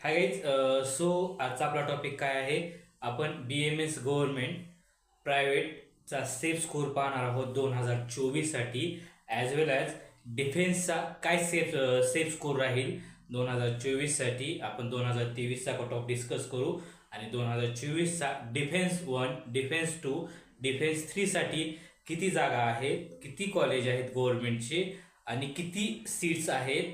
Hi guys so आजचा आपला topic काय आहे? आपण बी एम एस गव्हर्नमेंट प्रायव्हेटचा सेफ स्कोर पाहणार आहोत दोन हजार चोवीससाठी ॲज वेल ॲज डिफेन्सचा काय सेफ सेफ स्कोर राहील? दोन हजार चोवीससाठी आपण दोन हजार तेवीसचा कट ऑफ डिस्कस करू आणि दोन हजार चोवीसचा defence one defence two defence थ्रीसाठी किती जागा आहेत किती कॉलेज आहेत गव्हर्नमेंटचे आणि किती सीट्स आहेत?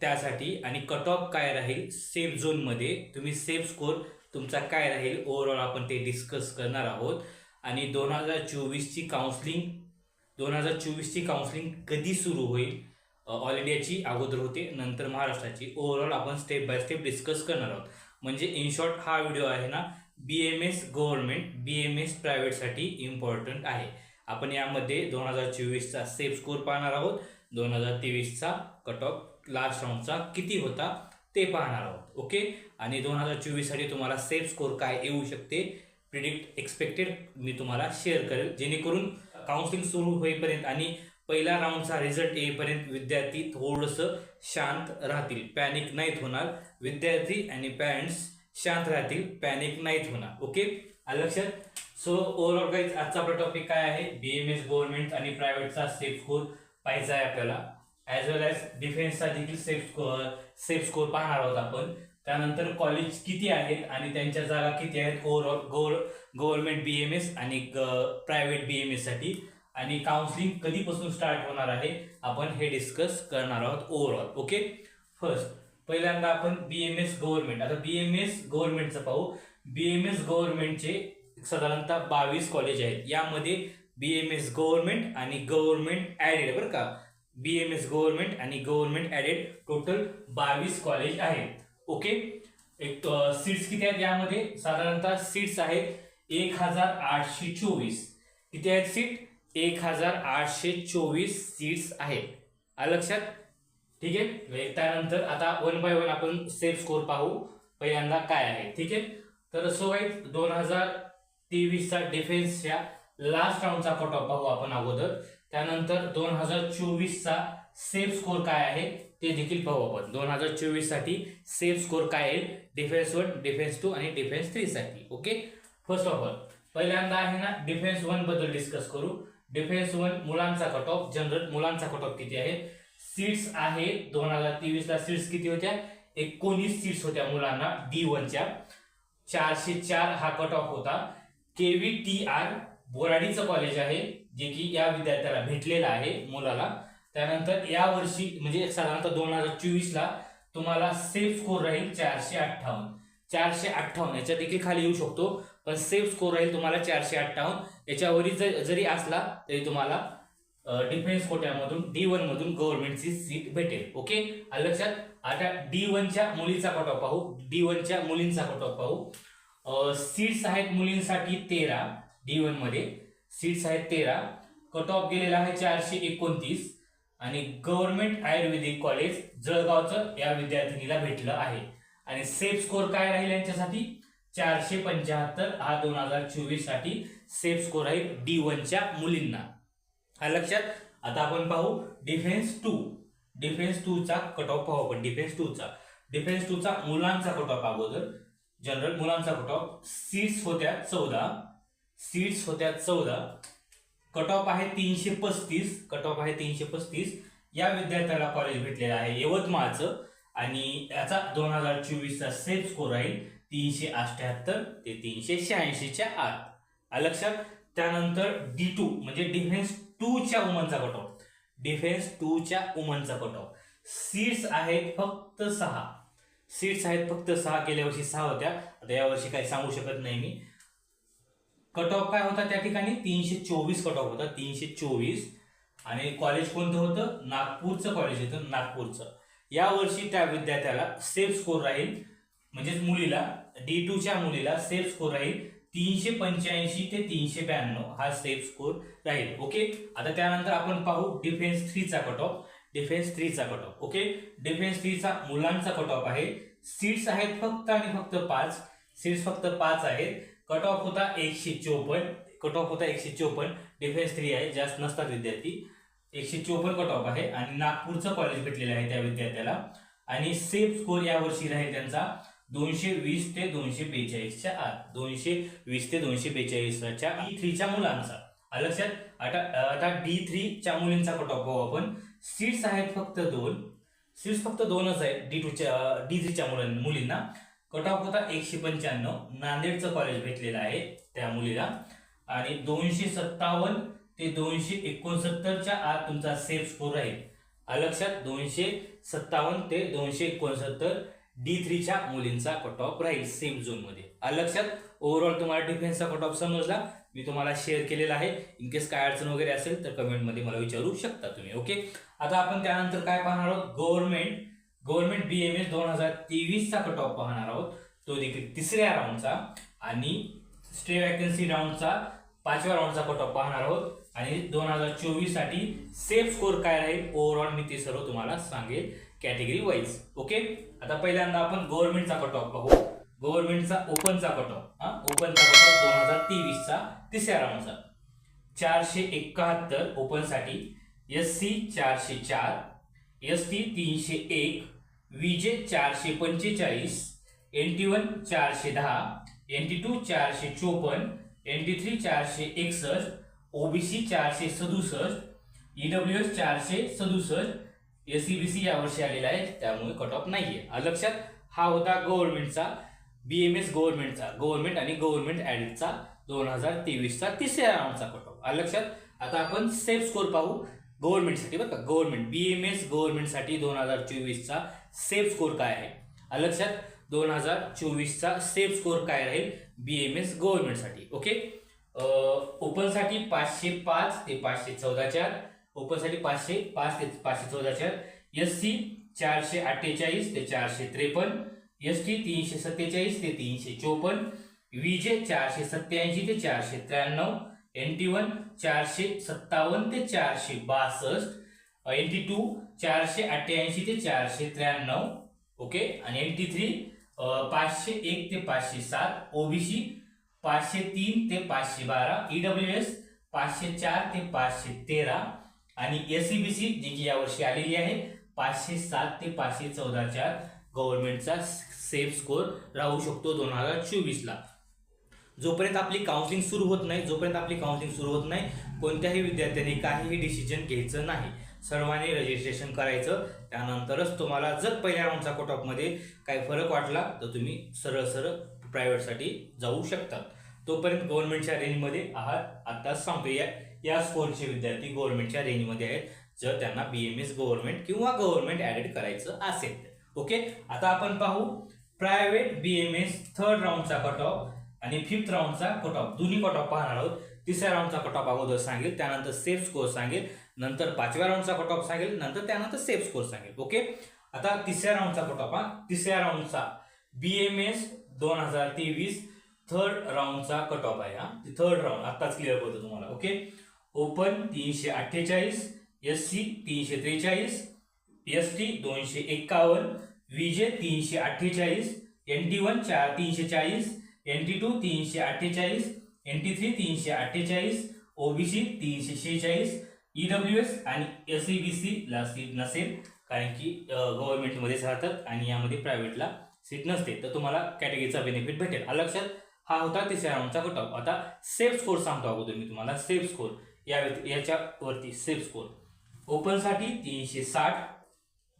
त्यासाठी आणि कट ऑफ काय राहील? सेफ झोनमध्ये तुम्ही सेफ स्कोर तुमचा काय राहील? ओव्हरऑल आपण ते डिस्कस करणार आहोत. आणि दोन हजार चोवीसची काउन्सलिंग दोन हजार चोवीसची काउन्सलिंग कधी सुरू होईल? ऑल इंडियाची अगोदर होते नंतर महाराष्ट्राची. ओव्हरऑल आपण स्टेप बाय स्टेप डिस्कस करणार आहोत. म्हणजे इन शॉर्ट हा व्हिडिओ आहे ना B M S government B M S प्रायव्हेटसाठी important आहे. आपण यामध्ये दोन हजार चोवीसचा सेफ स्कोर पाहणार आहोत. दोन हजार तेवीसचा कट ऑफ लास्ट राऊंडचा किती होता ते पाहणार आहोत ओके? आणि दोन हजार चोवीससाठी तुम्हाला सेफ स्कोर काय येऊ शकते प्रिडिक्ट एक्सपेक्टेड मी तुम्हाला शेअर करेल. जेणेकरून काउन्सिलिंग सुरू होईपर्यंत आणि पहिला राऊंडचा रिझल्ट येईपर्यंत विद्यार्थी थोडंसं शांत राहतील पॅनिक नाहीत होणार. विद्यार्थी आणि पॅरेंट्स शांत राहतील पॅनिक नाहीत होणार ओके? लक्षात सो ओव्हरऑल गाईज आजचा आपला टॉपिक काय आहे? बी एम एस गव्हर्नमेंट आणि प्रायव्हेटचा सेफ स्कोर पाहिजे आहे आपल्याला. ॲज वेल ॲज डिफेन्सचा देखील सेफ स्कोअर सेफ स्कोर पाहणार आहोत आपण. त्यानंतर कॉलेज किती आहेत आणि त्यांच्या जागा किती आहेत? ओव्हरऑल गोर गव्हर्नमेंट बी एम एस आणि प्रायव्हेट बी एम एससाठी आणि काउन्सिलिंग कधीपासून स्टार्ट होणार आहे? आपण हे डिस्कस करणार आहोत ओव्हरऑल ओके फर्स्ट पहिल्यांदा आपण बी एम एस गव्हर्नमेंट आता बी एम एस गव्हर्नमेंटचं पाहू. बी एम एस गव्हर्नमेंटचे साधारणतः बावीस कॉलेज आहेत. यामध्ये बी एम एस गव्हर्नमेंट आणि गव्हर्नमेंट ॲडेड बरं का? बी एम एस गव्हर्नमेंट आणि गव्हर्नमेंट ॲडेड टोटल बावीस कॉलेज आहेत. ओके एक सीट्स किती आहेत यामध्ये? साधारणतः सीट्स आहेत एक हजार आठशे चोवीस. किती आहेत सीट एक हजार आठशे चोवीस सीट्स आहेत. लक्षात? ठीक आहे? त्यानंतर आता वन बाय वन आपण सेफ स्कोर पाहू पहिल्यांदा काय आहे. ठीक आहे? तर सो वाईट दोन हजार तेवीसचा डिफेन्सच्या लास्ट राऊंडचा कट ऑफ पाहू आपण अगोदर. त्यानंतर दोन हजार चोवीसचा सेफ स्कोर काय आहे ते देखील पाहू आपण. दोन हजार चोवीससाठी सेफ स्कोर काय आहे? डिफेन्स वन डिफेन्स टू आणि डिफेन्स थ्री साठी ओके फर्स्ट ऑफ ऑल पहिल्यांदा आहे ना डिफेन्स वनबद्दल डिस्कस करू. डिफेन्स वन मुलांचा कट ऑफ जनरल मुलांचा कट ऑफ किती आहे? सीट्स आहे दोन हजार तेवीस ला सीट्स किती होत्या? एकोणीस सीट्स होत्या मुलांना डी वनच्या चारशे चार हा कट ऑफ होता केव्ही टी आर बोराडीचं कॉलेज आहे. जे की या विद्यार्थ्याला भेटलेलं आहे मुलाला. त्यानंतर या वर्षी म्हणजे साधारणतः दोन हजार चोवीस ला तुम्हाला सेफ स्कोर राहील चारशे अठ्ठावन्न. चारशे अठ्ठावन्न याच्या देखील खाली येऊ शकतो. पण सेफ स्कोर राहील तुम्हाला चारशे अठ्ठावन्न. याच्यावरही जर जरी असला तरी तुम्हाला डिफेन्स कोट्यामधून डी वन मधून गव्हर्नमेंटची सीट भेटेल. ओके लक्षात आता डी वनच्या मुलींचा कट ऑफ पाहू डी वनच्या मुलींचा कट ऑफ पाहू सीट्स आहेत मुलींसाठी तेरा डी वनमध्ये. सीट्स आहेत तेरा. कट ऑफ गेलेला आहे चारशे एकोणतीस. आणि गव्हर्नमेंट आयुर्वेदिक कॉलेज जळगावचं या विद्यार्थिनीला भेटलं आहे. आणि सेफ स्कोर काय राहील यांच्यासाठी? चारशे पंच्याहत्तर. हा दोन हजार चोवीससाठी सेफ स्कोर आहे डी वनच्या मुलींना. हा लक्षात? आता आपण पाहू. डिफेन्स टू डिफेन्स टूचा कट ऑफ पाहू आपण. डिफेन्स टूचा डिफेन्स टूचा मुलांचा कट ऑफ अगोदर. जनरल मुलांचा कट ऑफ सीट्स होत्या चौदा. सीट्स होत्या चौदा. कट ऑफ आहे तीनशे पस्तीस. कट ऑफ आहे तीनशे पस्तीस. या विद्यार्थ्याला कॉलेज भेटलेलं आहे यवतमाळचं. आणि याचा दोन हजार चोवीसचा सेफ स्कोर राहील तीनशे अठ्याहत्तर ते तीनशे शहाऐंशीच्या आत. लक्षात? त्यानंतर डी टू म्हणजे डिफेन्स टूच्या वुमनचा कट ऑफ डिफेन्स टूच्या वुमनचा कट ऑफ सीट्स आहेत फक्त सहा. सीट्स आहेत फक्त सहा गेल्या वर्षी सहा होत्या. आता यावर्षी काही सांगू शकत नाही मी. कट ऑफ काय होता त्या ठिकाणी? तीनशे चोवीस कट ऑफ होता. तीनशे चोवीस. आणि कॉलेज कोणतं होतं? नागपूरचं कॉलेज होतं नागपूरचं. या वर्षी त्या विद्यार्थ्याला सेफ स्कोर राहील. म्हणजेच मुलीला डी टूच्या मुलीला सेफ स्कोर राहील. तीनशे पंच्याऐंशी ते तीनशे ब्याण्णव हा सेफ स्कोर राहील. ओके आता त्यानंतर आपण पाहू डिफेन्स थ्रीचा कट ऑफ डिफेन्स थ्रीचा कट ऑफ ओके डिफेन्स थ्रीचा मुलांचा कट ऑफ आहे. सीट्स आहेत फक्त आणि फक्त पाच. सीट्स फक्त पाच आहेत. कट ऑफ होता एकशे चोपन्न. कट ऑफ होता एकशे चोपन्न. डिफेन्स थ्री आहे जास्त नसतात विद्यार्थी. एकशे चोपन्न कट ऑफ आहे आणि नागपूरचं कॉलेज भेटलेलं आहे त्या विद्यार्थ्याला. आणि सेफ स्कोर यावर्षी राहील त्यांचा दोनशे वीस ते दोनशे बेचाळीसच्या आत. दोनशे वीस ते दोनशे बेचाळीसच्या डी थ्रीच्या मुलांचा. लक्षात? आता आता डी थ्रीच्या मुलींचा कट ऑफ पाहू आपण. सीट्स आहेत फक्त दोन. सीट्स फक्त दोनच आहेत. डी टूच्या डी थ्रीच्या मुलां मुलींना. कट ऑफ होता एकशे पंच्याण्णव नांदेडचं कॉलेज भेटलेलं आहे त्या मुलीला. आणि दोनशे सत्तावन्न ते दोनशे एकोणसत्तरच्या आत तुमचा सेफ स्कोर राहील. अलक्षात लक्षात दोनशे सत्तावन्न ते दोनशे एकोणसत्तर डी थ्रीच्या मुलींचा कट ऑफ राहील सेम झोनमध्ये अलक्षात लक्षात ओव्हरऑल तुम्हाला डिफेन्सचा कट ऑफ समजला. मी तुम्हाला शेअर केलेला आहे. इन केस काय अडचण वगैरे असेल तर कमेंटमध्ये मला विचारू शकता तुम्ही ओके आता आपण त्यानंतर काय पाहणार आहोत? Government government B M S दोन हजार तेवीसचा कट ऑफ पाहणार आहोत. तो देखील तिसऱ्या राऊंडचा आणि स्टे वॅकन्सी राऊंडचा पाचव्या राऊंडचा कट ऑफ पाहणार आहोत. आणि दोन हजार चोवीससाठी सेफ स्कोर काय राहील? ओव्हरऑल मी ते सर्व तुम्हाला सांगेल कॅटेगरी वाईज ओके आता पहिल्यांदा आपण गव्हर्नमेंटचा कट ऑफ पाहू. गव्हर्नमेंटचा ओपनचा कट ऑफ हा? ओपनचा कट ऑफ दोन हजार तेवीसचा तिसऱ्या राऊंडचा चारशे एकाहत्तर ओपनसाठी एस सी चारशे चार एस टी तीनशे एक विजे चारशे पंचेचाळीस एन टी वन चारशे दहा एन टी टू चारशे चोपन्न एन टी थ्री चारशे एकसष्ट ओबीसी चारशे सदुसष्ट ईडब्ल्यू एस चारशे सदुसष्ट एस सी बी सी यावर्षी आलेला आहे त्यामुळे कट ऑफ नाही आहे लक्षात हा होता गव्हर्नमेंटचा बी एम एस गव्हर्नमेंटचा गव्हर्नमेंट आणि गव्हर्नमेंट ॲडचा दोन हजार तेवीसचा तिसऱ्या राऊंडचा कट ऑफ लक्षात आता आपण सेफ स्कोर पाहू. गव्हर्नमेंटसाठी बरं का गव्हर्नमेंट बी एम एस गव्हर्नमेंटसाठी दोन हजार चोवीसचा सेफ स्कोर काय आहे? लक्षात दोन हजार चोवीसचा सेफ स्कोर काय राहील? बी एम एस गव्हर्नमेंटसाठी ओके? ओपनसाठी पाचशे पाच ते पाचशे चौदा चार ओपनसाठी पाचशे पाच ते पाचशे चौदा चार एस सी चारशे अठ्ठेचाळीस ते चारशे त्रेपन्न एस टी तीनशे सत्तेचाळीस ते तीनशे चोपन्न जे चारशे सत्याऐंशी ते चारशे त्र्याण्णव एन टी वन चारशे सत्तावन्न ते चारशे बासष्ट एल टी टू चारशे अठ्ठ्याऐंशी ते चारशे त्र्याण्णव ओके? आणि एल टी थ्री पाचशे एक ते पाचशे सात ओबीसी पाचशे तीन ते पाचशे बारा ईडब्ल्यू एस पाचशे चार ते पाचशे तेरा आणि एस ई बी सी जी की यावर्षी आलेली आहे पाचशे सात ते पाचशे चौदा चार गव्हर्नमेंटचा सेफ स्कोर राहू शकतो दोन हजार चोवीसला. जोपर्यंत आपली काउन्सिलिंग सुरू होत नाही जोपर्यंत आपली काउन्सिलिंग सुरू होत नाही कोणत्याही विद्यार्थ्यांनी काहीही डिसिजन घ्यायचं नाही. सर्वांनी रजिस्ट्रेशन करायचं. त्यानंतरच तुम्हाला जर पहिल्या राऊंडचा कट ऑफमध्ये काही फरक वाटला तर तुम्ही सरळ सरळ प्रायव्हेटसाठी जाऊ शकता. तोपर्यंत गव्हर्नमेंटच्या रेंजमध्ये आहात. आत्ताच सांगतो या या स्कोरचे विद्यार्थी गव्हर्नमेंटच्या रेंजमध्ये आहेत. जर त्यांना बी एम एस गव्हर्नमेंट किंवा गव्हर्नमेंट ॲडेड करायचं असेल ओके आता आपण पाहू private B M S third राऊंडचा cut off आणि फिफ्थ राऊंडचा कट ऑफ दोन्ही कट ऑफ पाहणार आहोत. तिसऱ्या राऊंडचा कट ऑफ अगोदर सांगेल त्यानंतर सेफ स्कोर सांगेल नंतर पाचव्या राऊंडचा कट ऑफ सांगेल नंतर त्यानंतर सेफ स्कोर सांगेल. ओके आता तिसऱ्या राऊंडचा कट ऑफ हा तिसऱ्या राऊंडचा बी एम एस दोन हजार तेवीस थर्ड राऊंडचा कट ऑफ आहे हा. थर्ड राऊंड आत्ताच क्लिअर होतं तुम्हाला. ओके ओपन तीनशे अठ्ठेचाळीस एस सी तीनशे त्रेचाळीस एस टी दोनशे एक्कावन्न विजे तीनशे अठ्ठेचाळीस एन टी वन चार तीनशे चाळीस एन टी टू तीनशे अठ्ठेचाळीस एन टी थ्री तीनशे अठ्ठेचाळीस ओबीसी तीनशे शेहेचाळीस ईडब्ल्यू एस आणि एस सी बी सी ला सीट नसेल. कारण की गव्हर्नमेंटमध्येच राहतात आणि यामध्ये प्रायव्हेटला सीट नसते. तर तुम्हाला कॅटेगरीचा बेनिफिट भेटेल. हा लक्षात हा होता तिसऱ्या राऊंडचा कटॉप ऑफ आता सेफ स्कोर सांगतो अगोदर मी तुम्हाला. सेफ स्कोर या याच्यावरती सेफ स्कोर ओपनसाठी तीनशे साठ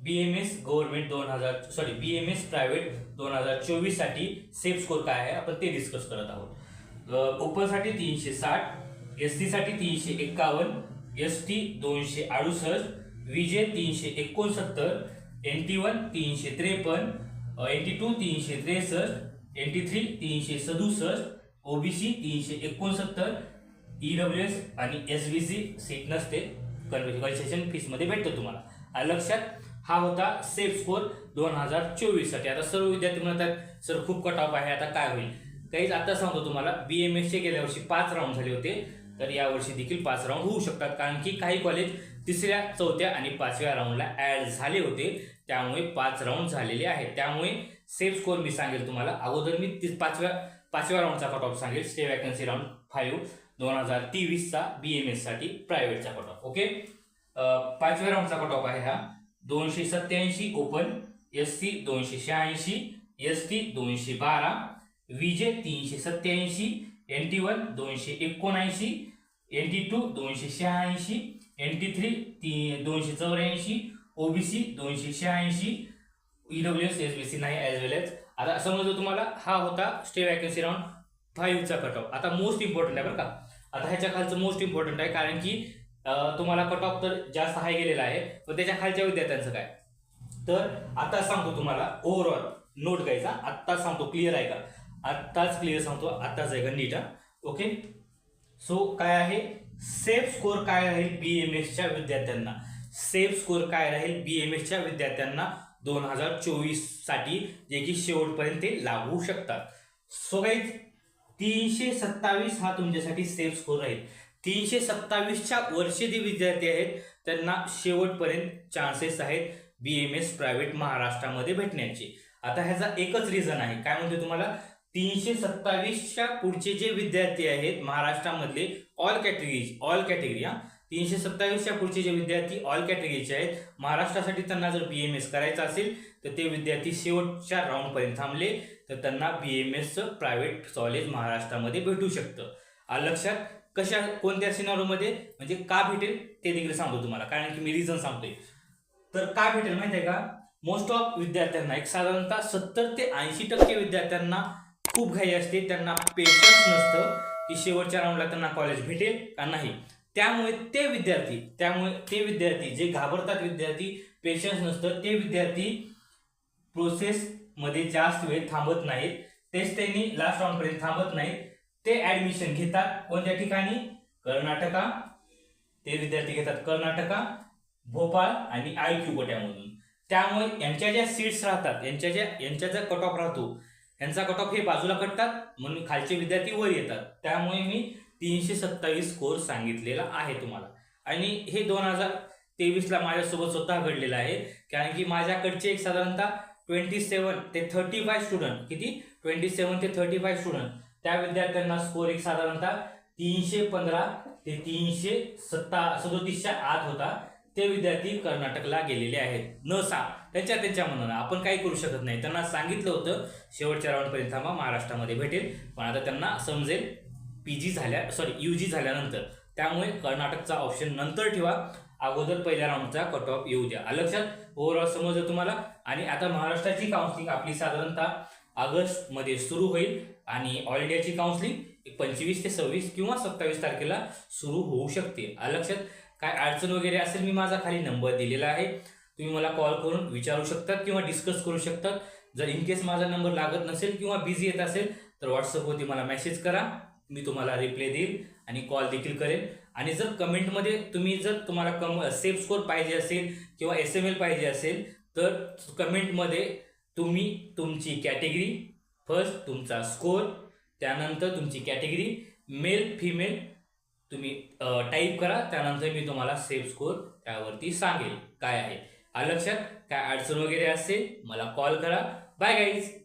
बी एम एस गव्हर्नमेंट दोन हजार sorry B M S private दोन हजार चोवीससाठी सेफ स्कोर काय आहे? आपण ते डिस्कस करत आहोत. ओपनसाठी तीनशे साठ एस टीसाठी तीनशे एक्कावन्न एस टी दोनशे अडुसष्ट विजे तीनशे एकोणसत्तर एन टी वन तीनशे त्रेपन्न एन टी टू तीनशे त्रेसष्ट एन टी थ्री तीनशे सदुसष्ट ओबीसी तीनशे एकोणसत्तर ईडब्ल्यू एस आणि एस बी सी सीट नसते. कन्सेशन फीसमध्ये भेटतं तुम्हाला. लक्षात हा होता सेफ स्कोर दोन हजार चोवीससाठी. आता सर्व विद्यार्थी म्हणतात सर खूप कट ऑफ आहे आता काय होईल? काहीच आता सांगतो तुम्हाला बी एम एसचे गेल्या वर्षी पाच राऊंड झाले होते. तर यावर्षी देखील पाच राऊंड होऊ शकतात कारण की काही कॉलेज तिसऱ्या चौथ्या आणि पाचव्या राऊंडला ॲड झाले होते. त्यामुळे पाच राऊंड झालेले आहेत. त्यामुळे सेफ स्कोर मी सांगेल तुम्हाला. अगोदर मी तीस पाचव्या पाचव्या राऊंडचा कट ऑफ सांगेल. स्टे वॅकन्सी राऊंड फाईव्ह दोन हजार तेवीसचा बी एम एससाठी प्रायव्हेटचा कट ऑफ ओके पाचव्या राऊंडचा कट ऑफ आहे हा. दोनशे सत्याऐंशी ओपन एस सी दोनशे शहाऐंशी एस टी दोनशे बारा विजे तीनशे सत्याऐंशी एन टी वन दोनशे एकोणऐंशी एन टी टू दोनशे शहाऐंशी एन टी थ्री ती दोनशे चौऱ्याऐंशी ओबीसी दोनशे शहाऐंशी E W S S B C नाही ॲज वेल एज आता समजलं तुम्हाला? हा होता स्टे वॅकन्सी राऊंड फाईव्हचा कट ऑफ आता मोस्ट इम्पॉर्टंट आहे बरं का? आता ह्याच्या खालचं मोस्ट इम्पॉर्टंट आहे कारण की तुम्हाला कट ऑफ तर जास्त हाय गेलेला आहे. पण त्याच्या खालच्या विद्यार्थ्यांचं काय? तर आता सांगतो तुम्हाला ओव्हरऑल नोट घ्यायचा. आत्ताच सांगतो क्लिअर आहे का? आत्ताच क्लिअर सांगतो आत्ताच आहे का? नीट ओके सो काय आहे? सेफ स्कोर काय राहील बी एम एसच्या विद्यार्थ्यांना? सेफ स्कोर काय राहील बी एम एसच्या विद्यार्थ्यांना? दोन हजार चोवीससाठी जे की शेवटपर्यंत ते लागू शकतात. सो काही तीनशे सत्तावीस हा तुमच्यासाठी सेफ स्कोर राहील. तीनशे सत्तावीसच्या वर्षे जे विद्यार्थी आहेत. त्यांना शेवटपर्यंत चान्सेस आहेत बी एम एस प्रायव्हेट महाराष्ट्रामध्ये भेटण्याचे. आता ह्याचा एकच रिझन आहे. काय म्हणते तुम्हाला? तीनशे सत्तावीसच्या पुढचे जे विद्यार्थी आहेत महाराष्ट्रामधले ऑल कॅटेगरीज ऑल कॅटेगरी हा. तीनशे सत्तावीसच्या पुढचे जे विद्यार्थी ऑल कॅटेगरीचे आहेत महाराष्ट्रासाठी त्यांना जर बी एम एस करायचं असेल तर ते विद्यार्थी शेवटच्या राऊंडपर्यंत थांबले तर त्यांना बी एम एसचं प्रायव्हेट कॉलेज महाराष्ट्रामध्ये भेटू शकतं. लक्षात? कशा कोणत्या सिनारोमध्ये म्हणजे का भेटेल ते देखील सांगतो तुम्हाला. कारण की मी रिझन सांगतोय. तर का भेटेल माहिती आहे का? मोस्ट ऑफ विद्यार्थ्यांना एक साधारणतः सत्तर ते ऐंशी टक्के विद्यार्थ्यांना खूप घाई असते. त्यांना पेशन्स नसतं की शेवटच्या राऊंडला त्यांना कॉलेज भेटेल का नाही. त्यामुळे ते विद्यार्थी त्यामुळे ते विद्यार्थी जे घाबरतात विद्यार्थी पेशन्स नसतं ते विद्यार्थी प्रोसेसमध्ये जास्त वेळ थांबत नाहीत. तेच त्यांनी लास्ट राऊंडपर्यंत थांबत नाहीत. ते ऍडमिशन घेतात. कोणत्या ठिकाणी? कर्नाटका. ते विद्यार्थी घेतात कर्नाटका भोपाळ आणि आय क्यू गोट्यामधून त्यामुळे यांच्या ज्या सीट्स राहतात यांच्या ज्या यांच्या ज्या कट ऑफ राहतो यांचा कट ऑफ हे बाजूला कटतात म्हणून खालचे विद्यार्थी वर येतात. त्यामुळे मी तीनशे सत्तावीस स्कोर सांगितलेला आहे तुम्हाला. आणि हे दोन हजार तेवीसला माझ्यासोबत स्वतः घडलेलं आहे. कारण की माझ्याकडचे एक साधारणतः ट्वेंटी सेवन ते थर्टी फाय स्टुडंट किती? ट्वेंटी सेवन ते थर्टी फाय स्टुडंट त्या विद्यार्थ्यांना स्कोर एक साधारणतः तीनशे पंधरा ते तीनशे सत्ता सदोतीसच्या आत होता. ते विद्यार्थी कर्नाटकला गेलेले आहेत. न सा त्यांच्या त्यांच्या मनानं. आपण काही करू शकत नाही. त्यांना सांगितलं होतं शेवटच्या राऊंडपर्यंत थांबा महाराष्ट्रामध्ये भेटेल. पण आता त्यांना समजेल पी जी झाल्या सॉरी यू जी झाल्यानंतर. त्यामुळे कर्नाटकचा ऑप्शन नंतर ठेवा. अगोदर पहिल्या राऊंडचा कट ऑफ येऊ द्या. लक्षात? ओव्हरऑल समजलं तुम्हाला? आणि आता महाराष्ट्राची काउन्सिलिंग आपली साधारणतः ऑगस्टमध्ये सुरू होईल आणि ऑल इंडियाची काउन्सिलिंग पंचवीस ते सव्वीस किंवा सत्तावीस तारखेला सुरू होऊ शकते. लक्षात? काय अडचण वगैरे असेल मी माझा खाली नंबर दिलेला आहे. तुम्ही मला कॉल करून विचारू शकतात किंवा डिस्कस करू शकतात. जर इन केस माझा नंबर लागत नसेल किंवा बिझी येत असेल तर व्हॉट्सअपवरती मला मेसेज करा. मी तुम्हाला रिप्लाय देईल आणि कॉल देखील करेन आणि जर कमेंटमध्ये तुम्ही जर तुम्हाला कम सेफ स्कोर पाहिजे असेल किंवा एस एम एल पाहिजे असेल तर कमेंटमध्ये तुम्ही तुमची कॅटेगरी फर्स्ट तुमचा स्कोर त्यानंतर तुमची कॅटेगरी मेल फिमेल तुम्ही टाईप करा त्यानंतर मी तुम्हाला सेफ स्कोर त्यावरती सांगेल. काय आहे? लक्षात? काय अडचण वगैरे असेल मला कॉल करा. Bye guys